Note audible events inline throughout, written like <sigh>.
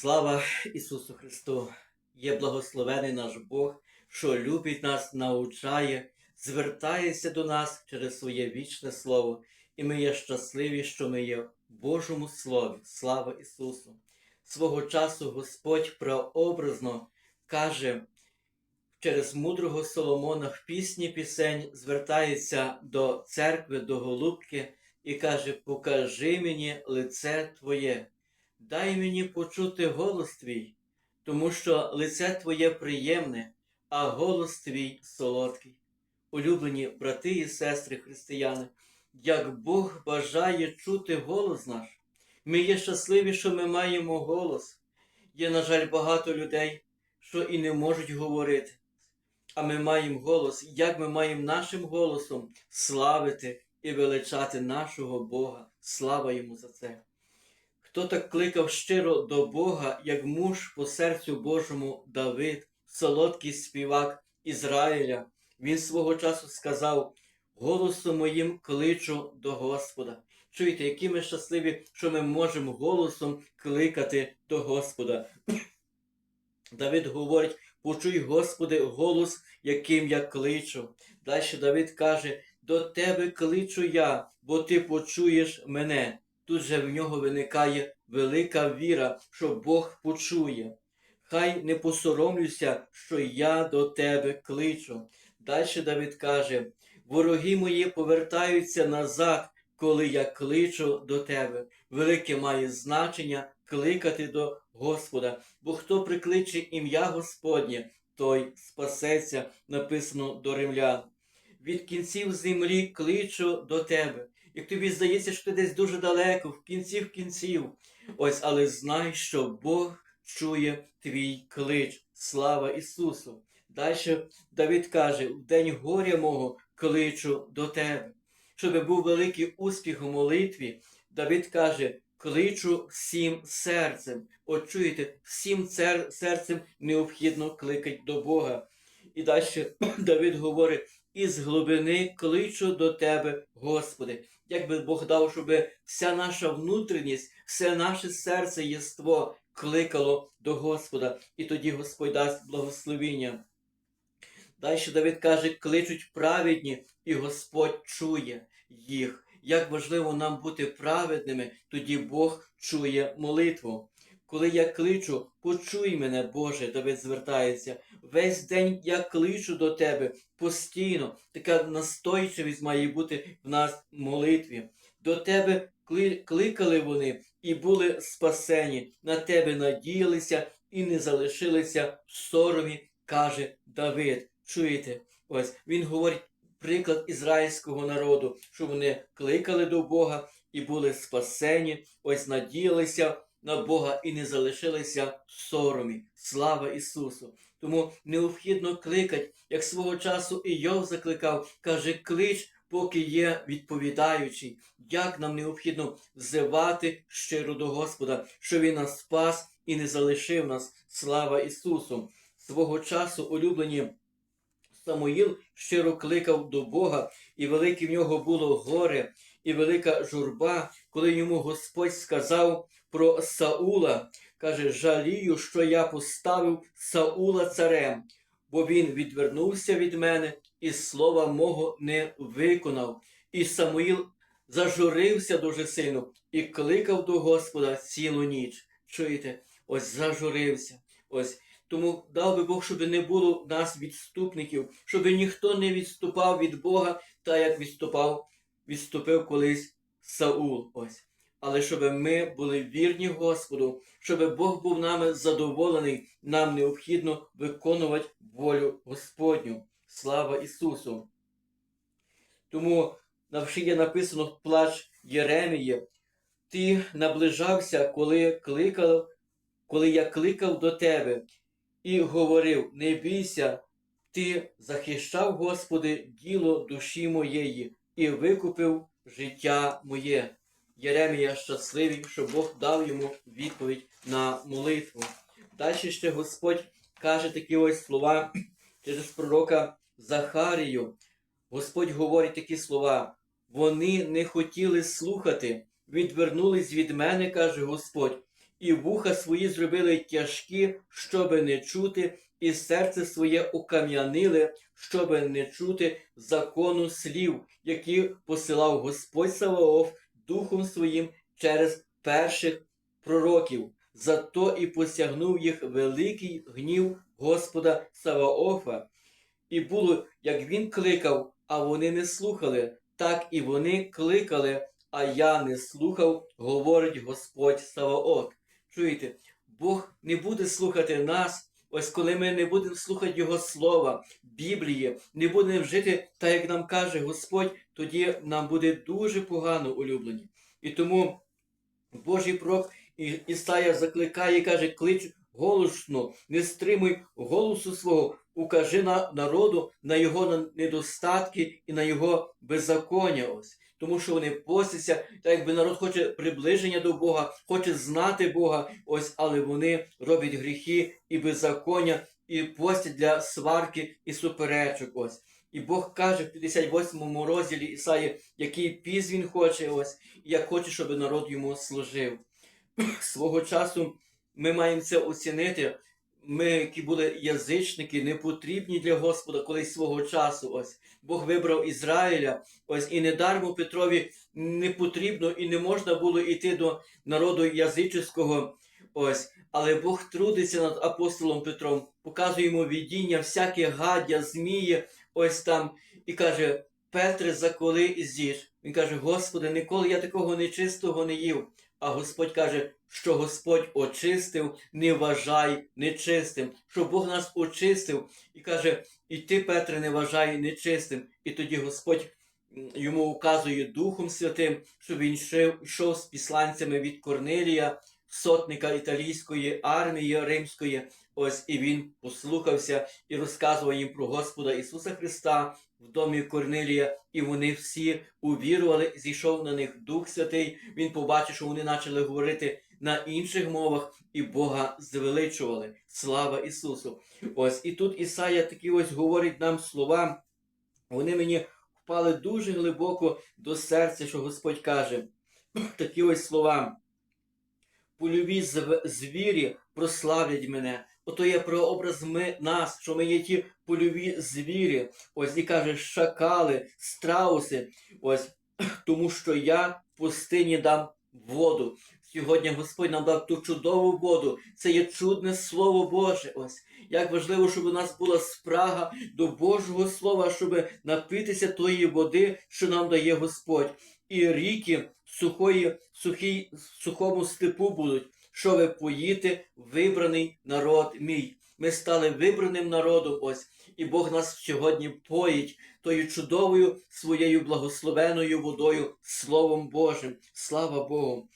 Слава Ісусу Христу! Є благословений наш Бог, що любить нас, навчає, звертається до нас через своє вічне Слово, і ми є щасливі, що ми є в Божому Слові. Слава Ісусу! Свого часу Господь прообразно каже через мудрого Соломона в пісні пісень звертається до церкви, до голубки і каже: Покажи мені лице Твоє. Дай мені почути голос твій, тому що лице твоє приємне, а голос твій солодкий. Улюблені брати і сестри християни, як Бог бажає чути голос наш. Ми є щасливі, що ми маємо голос. Є, на жаль, багато людей, що і не можуть говорити. А ми маємо голос, як ми маємо нашим голосом славити і величати нашого Бога. Слава йому за це. Хто так кликав щиро до Бога, як муж по серцю Божому Давид, солодкий співак Ізраїля, він свого часу сказав: голосом моїм кличу до Господа. Чуєте, які ми щасливі, що ми можемо голосом кликати до Господа. <clears throat> Давид говорить: почуй, Господи, голос, яким я кличу. Далі Давид каже: До тебе кличу я, бо ти почуєш мене. Тут же в нього виникає велика віра, що Бог почує. Хай не посоромлюся, що я до тебе кличу. Далі Давид каже: Вороги мої повертаються назад, коли я кличу до тебе. Велике має значення кликати до Господа, бо хто прикличе ім'я Господнє, той спасеться, написано до римлян. Від кінців землі кличу до тебе. Як тобі здається, що ти десь дуже далеко, в кінців кінців. Ось, але знай, що Бог чує твій клич. Слава Ісусу! Далі Давид каже: в день горя мого кличу до тебе. Щоб був великий успіх у молитві, Давид каже: кличу всім серцем. От чуєте, всім серцем необхідно кликати до Бога. І далі <clears throat> Давид говорить: із глибини кличу до тебе, Господи. Якби Бог дав, щоб вся наша внутрішність, все наше серце єство кликало до Господа, і тоді Господь дасть благословіння. Далі Давид каже, кличуть праведні, і Господь чує їх. Як важливо нам бути праведними, тоді Бог чує молитву. Коли я кличу, почуй мене, Боже, Давид звертається. Весь день я кличу до тебе постійно. Така настойчивість має бути в нас в молитві. До тебе кли- кликали вони і були спасені, на тебе надіялися і не залишилися в соромі, каже Давид. Чуєте? Ось він говорить приклад ізраїльського народу, що вони кликали до Бога і були спасені, ось надіялися на Бога і не залишилися в соромі. Слава Ісусу! Тому необхідно кликати, як свого часу і Йов закликав, каже, клич, поки є відповідаючий. Як нам необхідно взивати щиро до Господа, що Він нас спас і не залишив нас. Слава Ісусу! Свого часу улюблені Самуїл щиро кликав до Бога, і велике в нього було горе, і велика журба, коли йому Господь сказав про Саула, каже: жалію, що я поставив Саула царем, бо він відвернувся від мене і слова мого не виконав. І Самуїл зажурився дуже сильно і кликав до Господа цілу ніч. Чуєте? Ось зажурився. Ось тому дав би Бог, щоб не було в нас відступників, щоб ніхто не відступав від Бога, так як відступав, відступив колись Саул. Ось. Але щоб ми були вірні Господу, щоб Бог був нами задоволений, нам необхідно виконувати волю Господню. Слава Ісусу! Тому на вшиє написано плач Єремії. Ти наближався, коли кликав, коли я кликав до тебе і говорив: не бійся, ти захищав, Господи, діло душі моєї і викупив життя моє. Єремія щасливий, що Бог дав йому відповідь на молитву. Далі ще Господь каже такі ось слова через пророка Захарію. Господь говорить такі слова. Вони не хотіли слухати, відвернулись від мене, каже Господь, і вуха свої зробили тяжкі, щоби не чути, і серце своє укам'янили, щоби не чути закону слів, які посилав Господь Саваоф Духом Своїм через перших пророків. Зато і посягнув їх великий гнів Господа Саваофа. І було, як він кликав, а вони не слухали, так і вони кликали, а я не слухав, говорить Господь Саваот. Чуєте, Бог не буде слухати нас, ось коли ми не будемо слухати Його слова, Біблії, не будемо жити так, як нам каже Господь, тоді нам буде дуже погано улюблені. І тому Божий пророк Ісая закликає і каже, клич голосно, не стримуй голосу свого, укажи на народу на його недостатки і на його беззаконня. Ось. Тому що вони постяться, так якби народ хоче приближення до Бога, хоче знати Бога, ось, але вони роблять гріхи і беззаконня, і постять для сварки і суперечок. Ось. І Бог каже в 58 розділі Ісаї, який піз він хоче, ось, і як хоче, щоб народ йому служив. <clears throat> Свого часу ми маємо це оцінити. Ми, які були язичники, не потрібні для Господа колись свого часу. Ось Бог вибрав Ізраїля. Ось і недармо Петрові не потрібно і не можна було йти до народу язичського. Ось, але Бог трудиться над апостолом Петром, показує йому видіння, всяке гаддя, змії, ось там, і каже: Петре, заколи і з'їж. Він каже: Господи, ніколи я такого нечистого не їв. А Господь каже, що Господь очистив, не вважай нечистим, що Бог нас очистив і каже, і ти, Петре, не вважай нечистим. І тоді Господь йому указує Духом Святим, щоб він йшов, з післанцями від Корнелія, сотника італійської армії римської. Ось і він послухався і розказував їм про Господа Ісуса Христа в домі Корнелія, і вони всі увірували, зійшов на них Дух Святий. Він побачив, що вони почали говорити на інших мовах і Бога звеличували. Слава Ісусу! Ось і тут Ісая такі ось говорить нам слова. Вони мені впали дуже глибоко до серця, що Господь каже. Такі ось слова. Польові зв- звірі прославлять мене. Ото є прообраз ми, нас, що ми є ті польові звірі. Ось і каже, шакали, страуси. Ось <clears throat> тому що я в пустині дам воду. Сьогодні Господь нам дав ту чудову воду. Це є чудне Слово Боже. Ось як важливо, щоб у нас була спрага до Божого Слова, щоб напитися тої води, що нам дає Господь. І ріки сухої, сухій, сухому степу будуть, щоб поїте вибраний народ мій. Ми стали вибраним народом. Ось, і Бог нас сьогодні поїть тою чудовою своєю благословеною водою, Словом Божим. Слава Богу.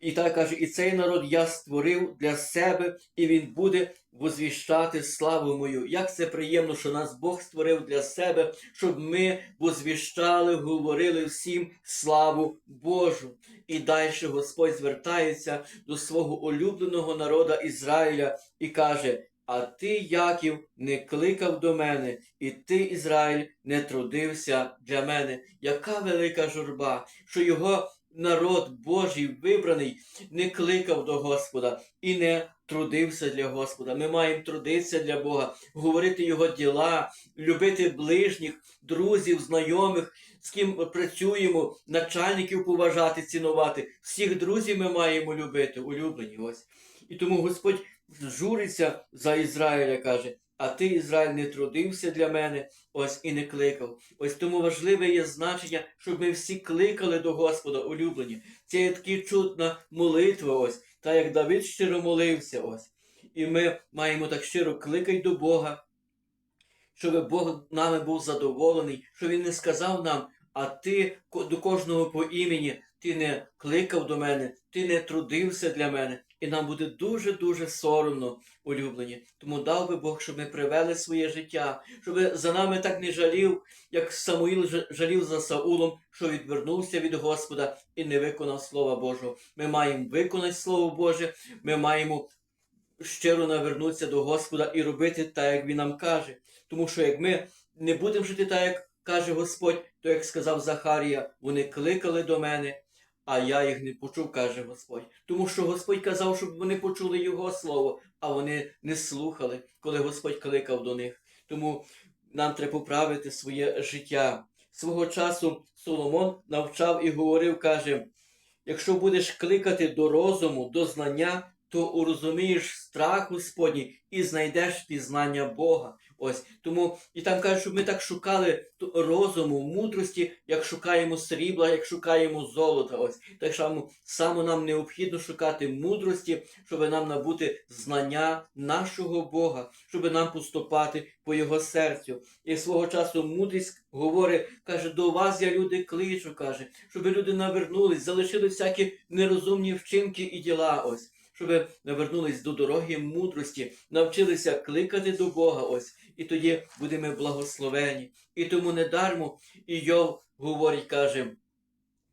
І так каже, і цей народ я створив для себе, і він буде возвіщати славу мою. Як це приємно, що нас Бог створив для себе, щоб ми возвіщали, говорили всім славу Божу. І далі Господь звертається до свого улюбленого народа Ізраїля і каже: А ти, Яків, не кликав до мене, і ти, Ізраїль, не трудився для мене. Яка велика журба, що його народ Божий вибраний не кликав до Господа і не трудився для Господа. Ми маємо трудитися для Бога, говорити Його діла, любити ближніх, друзів, знайомих, з ким працюємо, начальників поважати, цінувати. Всіх друзів ми маємо любити, улюблені. Ось. І тому Господь журиться за Ізраїля, каже. А ти, Ізраїль, не трудився для мене, ось і не кликав. Ось тому важливе є значення, щоб ми всі кликали до Господа, улюблені. Це є така чудна молитва, ось, та як Давид щиро молився, ось. І ми маємо так щиро кликати до Бога, щоб Бог нами був задоволений, що Він не сказав нам, а ти до кожного по імені, ти не кликав до мене, ти не трудився для мене. І нам буде дуже-дуже соромно, улюблені. Тому дав би Бог, щоб ми привели своє життя, щоб за нами так не жалів, як Самуїл жалів за Саулом, що відвернувся від Господа і не виконав Слова Божого. Ми маємо виконати Слово Боже, ми маємо щиро навернутися до Господа і робити так, як Він нам каже. Тому що як ми не будемо жити так, як каже Господь, то як сказав Захарія, вони кликали до мене, а я їх не почув, каже Господь. Тому що Господь казав, щоб вони почули Його слово, а вони не слухали, коли Господь кликав до них. Тому нам треба поправити своє життя. Свого часу Соломон навчав і говорив, каже: якщо будеш кликати до розуму, до знання, то урозумієш страх Господній і знайдеш пізнання Бога. Ось тому і там каже, щоб ми так шукали розуму, мудрості, як шукаємо срібла, як шукаємо золота. Ось так само, само нам необхідно шукати мудрості, щоб нам набути знання нашого Бога, щоб нам поступати по Його серцю. І свого часу мудрість говорить, каже, до вас я люди кличу, каже, щоб люди навернулись, залишили всякі нерозумні вчинки і діла. Ось. Щоб навернулись до дороги мудрості, навчилися кликати до Бога, ось, і тоді будемо благословені. І тому не дармо і Йов говорить, каже,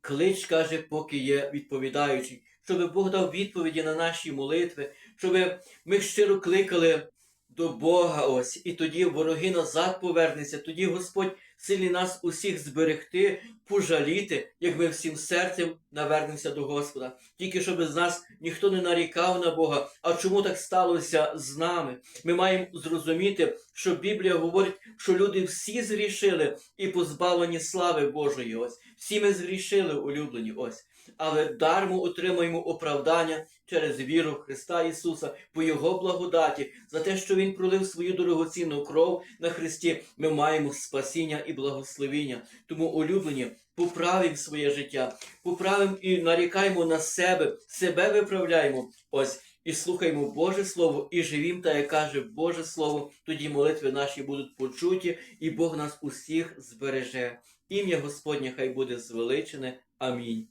клич, каже, поки є відповідаючий, щоб Бог дав відповіді на наші молитви, щоб ми щиро кликали до Бога ось, і тоді вороги назад повернуться, тоді Господь сильний нас усіх зберегти, пожаліти, як ми всім серцем навернемося до Господа. Тільки щоб з нас ніхто не нарікав на Бога. А чому так сталося з нами? Ми маємо зрозуміти, що Біблія говорить, що люди всі зрішили і позбавлені слави Божої. Ось всі ми зрішили, улюблені. Ось. Але дармо отримаємо оправдання через віру Христа Ісуса по Його благодаті, за те, що Він пролив свою дорогоцінну кров на Христі, ми маємо спасіння і благословіння. Тому, улюблені, поправимо своє життя, поправимо і нарікаємо на себе, себе виправляємо. Ось. І слухаємо Боже Слово, і живім, та як каже Боже Слово, тоді молитви наші будуть почуті, і Бог нас усіх збереже. Ім'я Господнє хай буде звеличене. Амінь.